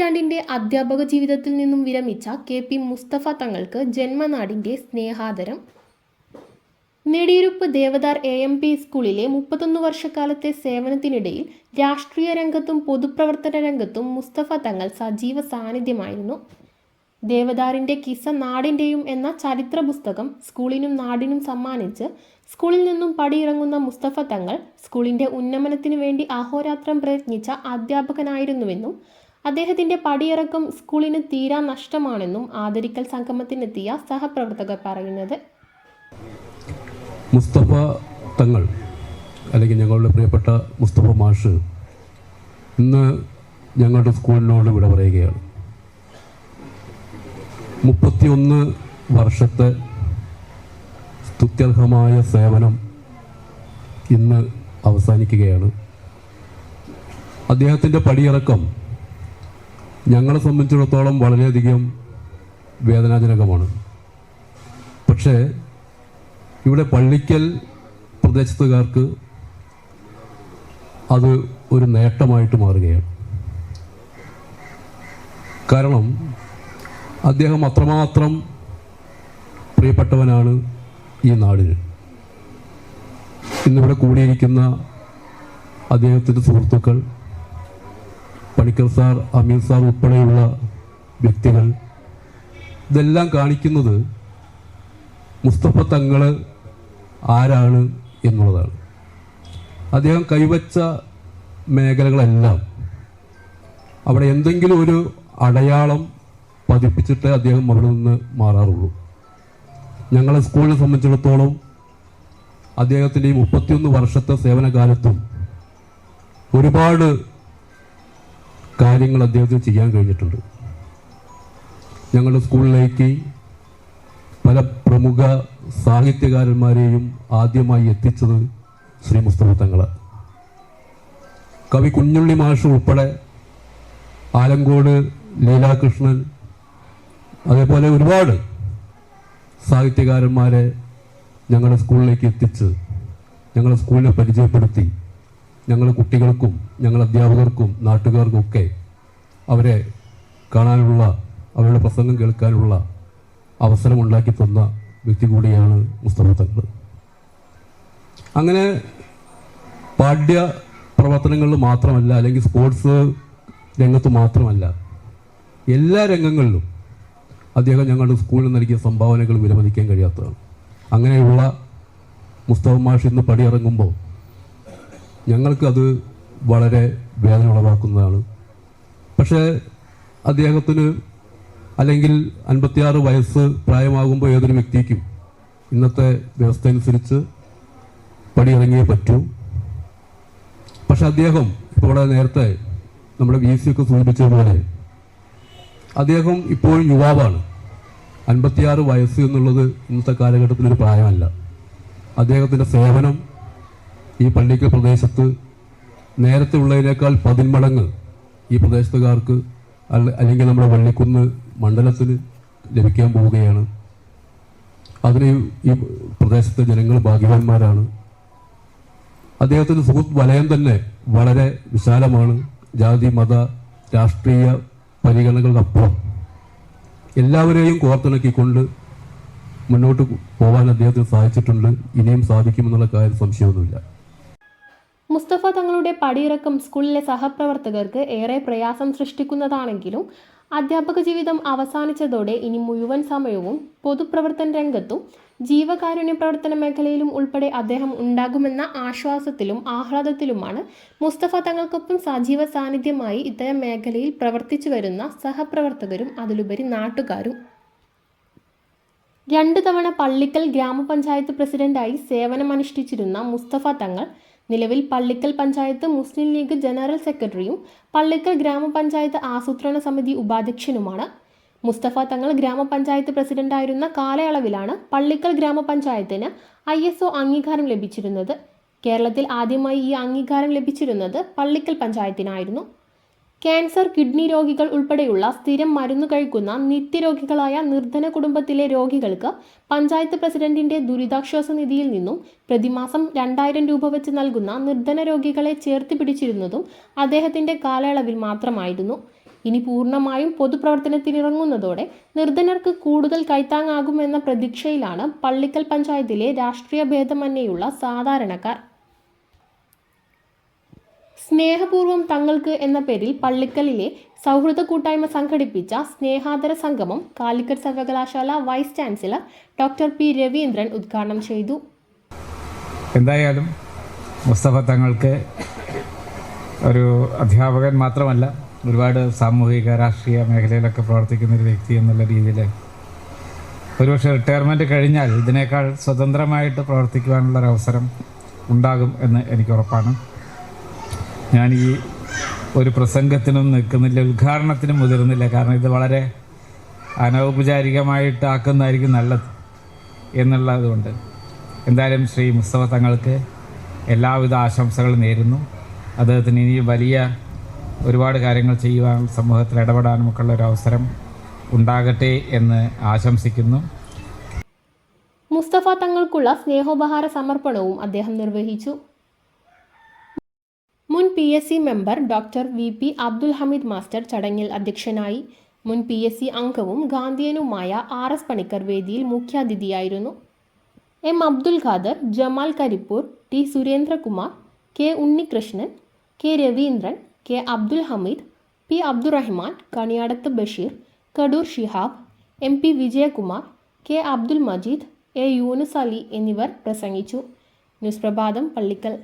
നൂറ്റാണ്ടിന്റെ അധ്യാപക ജീവിതത്തിൽ നിന്നും വിരമിച്ച കെ പി മുസ്തഫ തങ്ങൾക്ക് ജന്മനാടിന്റെ സ്നേഹാദരം. Nediyiruppu Devadar A M P സ്കൂളിലെ മുപ്പത്തൊന്ന് വർഷക്കാലത്തെ സേവനത്തിനിടയിൽ രാഷ്ട്രീയ രംഗത്തും പൊതുപ്രവർത്തന രംഗത്തും മുസ്തഫ തങ്ങൾ സജീവ സാന്നിധ്യമായിരുന്നു. ദേവദാറിന്റെ കിസ നാടിന്റെയും എന്ന ചരിത്ര പുസ്തകം സ്കൂളിനും നാടിനും സമ്മാനിച്ച് സ്കൂളിൽ നിന്നും പടിയിറങ്ങുന്ന മുസ്തഫ തങ്ങൾ സ്കൂളിന്റെ ഉന്നമനത്തിനു വേണ്ടി അഹോരാത്രം പ്രയത്നിച്ച അധ്യാപകനായിരുന്നുവെന്നും അദ്ദേഹത്തിന്റെ പടിയിറക്കം സ്കൂളിന് തീരാ നഷ്ടമാണെന്നും ആദരിക്കൽ സംഗമത്തിനെത്തിയ സഹപ്രവർത്തകർ പറയുന്നത്. മുസ്തഫ തങ്ങൾ അല്ലെങ്കിൽ ഞങ്ങളുടെ പ്രിയപ്പെട്ട മുസ്തഫ മാഷ് ഇന്ന് ഞങ്ങളുടെ സ്കൂളിനോട് വിട പറയുകയാണ്. മുപ്പത്തിയൊന്ന് വർഷത്തെ സ്തുത്യർഹമായ സേവനം ഇന്ന് അവസാനിക്കുകയാണ്. അദ്ദേഹത്തിന്റെ പടിയിറക്കം ഞങ്ങളെ സംബന്ധിച്ചിടത്തോളം വളരെയധികം വേദനാജനകമാണ്. പക്ഷേ ഇവിടെ പള്ളിക്കൽ പ്രദേശത്തുകാർക്ക് അത് ഒരു നേട്ടമായിട്ട് മാറുകയാണ്. കാരണം അദ്ദേഹം അത്രമാത്രം പ്രിയപ്പെട്ടവനാണ് ഈ നാടിന്. ഇന്നിവിടെ കൂടിയിരിക്കുന്ന അദ്ദേഹത്തിന്റെ സുഹൃത്തുക്കൾ പണിക്കർ സാർ അമീർ സാർ ഉൾപ്പെടെയുള്ള വ്യക്തികൾ ഇതെല്ലാം കാണിക്കുന്നത് മുസ്തഫ തങ്ങൾ ആരാണ് എന്നുള്ളതാണ്. അദ്ദേഹം കൈവച്ച മേഖലകളെല്ലാം അവിടെ എന്തെങ്കിലും ഒരു അടയാളം പതിപ്പിച്ചിട്ട് അദ്ദേഹം അവിടെ നിന്ന് മാറാറുള്ളൂ. ഞങ്ങളെ സ്കൂളിനെ സംബന്ധിച്ചിടത്തോളം അദ്ദേഹത്തിന്റെ ഈ മുപ്പത്തിയൊന്ന് വർഷത്തെ സേവനകാലത്തും ഒരുപാട് കാര്യങ്ങൾ അദ്ദേഹത്തിന് ചെയ്യാൻ കഴിഞ്ഞിട്ടുണ്ട്. ഞങ്ങളുടെ സ്കൂളിലേക്ക് പല പ്രമുഖ സാഹിത്യകാരന്മാരെയും ആദ്യമായി എത്തിച്ചത് ശ്രീ മുസ്തഫ തങ്ങൾ കവി കുഞ്ഞുള്ളി മാഷ് ഉൾപ്പെടെ ആലങ്കോട് ലീലാകൃഷ്ണൻ അതേപോലെ ഒരുപാട് സാഹിത്യകാരന്മാരെ ഞങ്ങളുടെ സ്കൂളിലേക്ക് എത്തിച്ച് ഞങ്ങളുടെ സ്കൂളിനെ പരിചയപ്പെടുത്തി. ഞങ്ങളുടെ കുട്ടികൾക്കും ഞങ്ങളുടെ അധ്യാപകർക്കും നാട്ടുകാർക്കും ഒക്കെ അവരെ കാണാനുള്ള അവരുടെ പ്രസംഗം കേൾക്കാനുള്ള അവസരം ഉണ്ടാക്കി തന്ന വ്യക്തി കൂടിയാണ് മുസ്തഫ തങ്ങൾ. അങ്ങനെ പാഠ്യ പ്രവർത്തനങ്ങളിൽ മാത്രമല്ല അല്ലെങ്കിൽ സ്പോർട്സ് രംഗത്ത് മാത്രമല്ല എല്ലാ രംഗങ്ങളിലും അദ്ദേഹം ഞങ്ങളുടെ സ്കൂളിൽ നൽകിയ സംഭാവനകൾ വിലമതിക്കാൻ കഴിയാത്തതാണ്. അങ്ങനെയുള്ള മുസ്തഫ മാഷ് ഇന്ന് പടിയിറങ്ങുമ്പോൾ ഞങ്ങൾക്കത് വളരെ വേദന ഉളവാക്കുന്നതാണ്. പക്ഷേ അദ്ദേഹത്തിന് അല്ലെങ്കിൽ അൻപത്തിയാറ് വയസ്സ് പ്രായമാകുമ്പോൾ ഏതൊരു വ്യക്തിക്കും ഇന്നത്തെ വ്യവസ്ഥ അനുസരിച്ച് പടിയിറങ്ങിയേ പറ്റൂ. പക്ഷെ അദ്ദേഹം ഇപ്പോൾ നേരത്തെ നമ്മുടെ വി സി ഒക്കെ സൂചിപ്പിച്ചതുപോലെ അദ്ദേഹം ഇപ്പോഴും യുവാവാണ്. അൻപത്തിയാറ് വയസ്സ് എന്നുള്ളത് ഇന്നത്തെ കാലഘട്ടത്തിൽ ഒരു പ്രായമല്ല. അദ്ദേഹത്തിന്റെ സേവനം ഈ പള്ളിക്കൽ പ്രദേശത്ത് നേരത്തെ ഉള്ളതിനേക്കാൾ പതിന്മടങ്ങ് ഈ പ്രദേശത്തുകാർക്ക് അല്ലെങ്കിൽ നമ്മുടെ വള്ളിക്കുന്ന് മണ്ഡലത്തിന് ലഭിക്കാൻ പോവുകയാണ്. അതിന് ഈ പ്രദേശത്തെ ജനങ്ങൾ ഭാഗ്യവാന്മാരാണ്. അദ്ദേഹത്തിന്റെ സുഹൃത്ത് വലയം തന്നെ വളരെ വിശാലമാണ്. ജാതി മത രാഷ്ട്രീയ പരിഗണനകൾക്കപ്പുറം എല്ലാവരെയും കോർത്തിണക്കിക്കൊണ്ട് മുന്നോട്ട് പോകാൻ അദ്ദേഹത്തിന് സാധിച്ചിട്ടുണ്ട്. ഇനിയും സാധിക്കുമെന്നുള്ള കാര്യം സംശയമൊന്നുമില്ല. മുസ്തഫ തങ്ങളുടെ പടിയിറക്കം സ്കൂളിലെ സഹപ്രവർത്തകർക്ക് ഏറെ പ്രയാസം സൃഷ്ടിക്കുന്നതാണെങ്കിലും അധ്യാപക ജീവിതം അവസാനിച്ചതോടെ ഇനി മുഴുവൻ സമയവും പൊതുപ്രവർത്തന രംഗത്തും ജീവകാരുണ്യ പ്രവർത്തന മേഖലയിലും ഉൾപ്പെടെ അദ്ദേഹം ഉണ്ടാകുമെന്ന ആശ്വാസത്തിലും ആഹ്ലാദത്തിലുമാണ് മുസ്തഫ തങ്ങൾക്കൊപ്പം സജീവ സാന്നിധ്യമായി ഇത്തരം മേഖലയിൽ പ്രവർത്തിച്ചു വരുന്ന സഹപ്രവർത്തകരും അതിലുപരി നാട്ടുകാരും. രണ്ട് തവണ പള്ളിക്കൽ ഗ്രാമപഞ്ചായത്ത് പ്രസിഡന്റായി സേവനമനുഷ്ഠിച്ചിരുന്ന മുസ്തഫ തങ്ങൾ നിലവിൽ Pallikkal panchayat Muslim League general സെക്രട്ടറിയും പള്ളിക്കൽ ഗ്രാമപഞ്ചായത്ത് ആസൂത്രണ സമിതി ഉപാധ്യക്ഷനുമാണ്. മുസ്തഫ തങ്ങൾ ഗ്രാമപഞ്ചായത്ത് പ്രസിഡന്റായിരുന്ന കാലയളവിലാണ് പള്ളിക്കൽ ഗ്രാമപഞ്ചായത്തിന് ഐ എസ് ഒ അംഗീകാരം ലഭിച്ചിരുന്നത്. കേരളത്തിൽ ആദ്യമായി ഈ അംഗീകാരം ലഭിച്ചിരുന്നത് പള്ളിക്കൽ പഞ്ചായത്തിനായിരുന്നു. ക്യാൻസർ കിഡ്നി രോഗികൾ ഉൾപ്പെടെയുള്ള സ്ഥിരം മരുന്ന് കഴിക്കുന്ന നിത്യരോഗികളായ നിർധന കുടുംബത്തിലെ രോഗികൾക്ക് പഞ്ചായത്ത് പ്രസിഡന്റിന്റെ ദുരിതാശ്വാസ നിധിയിൽ നിന്നും പ്രതിമാസം രണ്ടായിരം രൂപ വെച്ച് നൽകുന്ന നിർധന രോഗികളെ ചേർത്ത് പിടിച്ചിരുന്നതും അദ്ദേഹത്തിന്റെ കാലയളവിൽ മാത്രമായിരുന്നു. ഇനി പൂർണമായും പൊതുപ്രവർത്തനത്തിനിറങ്ങുന്നതോടെ നിർധനർക്ക് കൂടുതൽ കൈത്താങ്ങാകുമെന്ന പ്രതീക്ഷയിലാണ് പള്ളിക്കൽ പഞ്ചായത്തിലെ രാഷ്ട്രീയ ഭേദമന്യേയുള്ള സാധാരണക്കാർ. സ്നേഹപൂർവം തങ്ങൾക്ക് എന്ന പേരിൽ പള്ളിക്കലിലെ സൗഹൃദ കൂട്ടായ്മ സംഘടിപ്പിച്ച സ്നേഹാദര സംഗമം കാലിക്കറ്റ് സർവകലാശാല vice chancellor doctor P Raveendran ഉദ്ഘാടനം ചെയ്തു. എന്തായാലും മുസ്തഫ തങ്ങൾക്ക് ഒരു അധ്യാപകൻ മാത്രമല്ല ഒരുപാട് സാമൂഹിക രാഷ്ട്രീയ മേഖലയിലൊക്കെ പ്രവർത്തിക്കുന്ന ഒരു വ്യക്തി എന്നുള്ള രീതിയിൽ ഒരുപക്ഷെ റിട്ടയർമെന്റ് കഴിഞ്ഞാൽ ഇതിനേക്കാൾ സ്വതന്ത്രമായിട്ട് പ്രവർത്തിക്കുവാനുള്ള ഒരു അവസരം ഉണ്ടാകും എന്ന് എനിക്ക് ഉറപ്പാണ്. ഞാൻ ഈ ഒരു പ്രസംഗത്തിനും നിൽക്കുന്നില്ല ഉദ്ഘാടനത്തിനും മുതിരുന്നില്ല കാരണം ഇത് വളരെ അനൗപചാരികമായിട്ടാക്കുന്നതായിരിക്കും നല്ലത് എന്നുള്ളതുകൊണ്ട്. എന്തായാലും ശ്രീ മുസ്തഫ തങ്ങൾക്ക് എല്ലാവിധ ആശംസകളും നേരുന്നു. അദ്ദേഹത്തിന് ഇനി വലിയ ഒരുപാട് കാര്യങ്ങൾ ചെയ്യുവാൻ സമൂഹത്തിൽ ഇടപെടാനും ഒക്കെ ഉള്ള ഒരു അവസരം ഉണ്ടാകട്ടെ എന്ന് ആശംസിക്കുന്നു. മുസ്തഫ തങ്ങൾക്കുള്ള സ്നേഹോപഹാര സമർപ്പണവും അദ്ദേഹം നിർവഹിച്ചു. മുൻ P S C member doctor V P Abdul Hameed master ചടങ്ങിൽ അധ്യക്ഷനായി. മുൻ പി എസ് സി അംഗവും ഗാന്ധിയനുമായ ആർ എസ് പണിക്കർ വേദിയിൽ മുഖ്യാതിഥിയായിരുന്നു. M Abdul Khader Jamal Karipur T Surendrakumar K Unnikrishnan K Raveendran K Abdul Hameed P Abdurahman Kaniyadath Basheer Kadur Shihab M P Vijayakumar K Abdul Majeed A Yunus Ali എന്നിവർ പ്രസംഗിച്ചു. News പ്രഭാതം പള്ളിക്കൽ.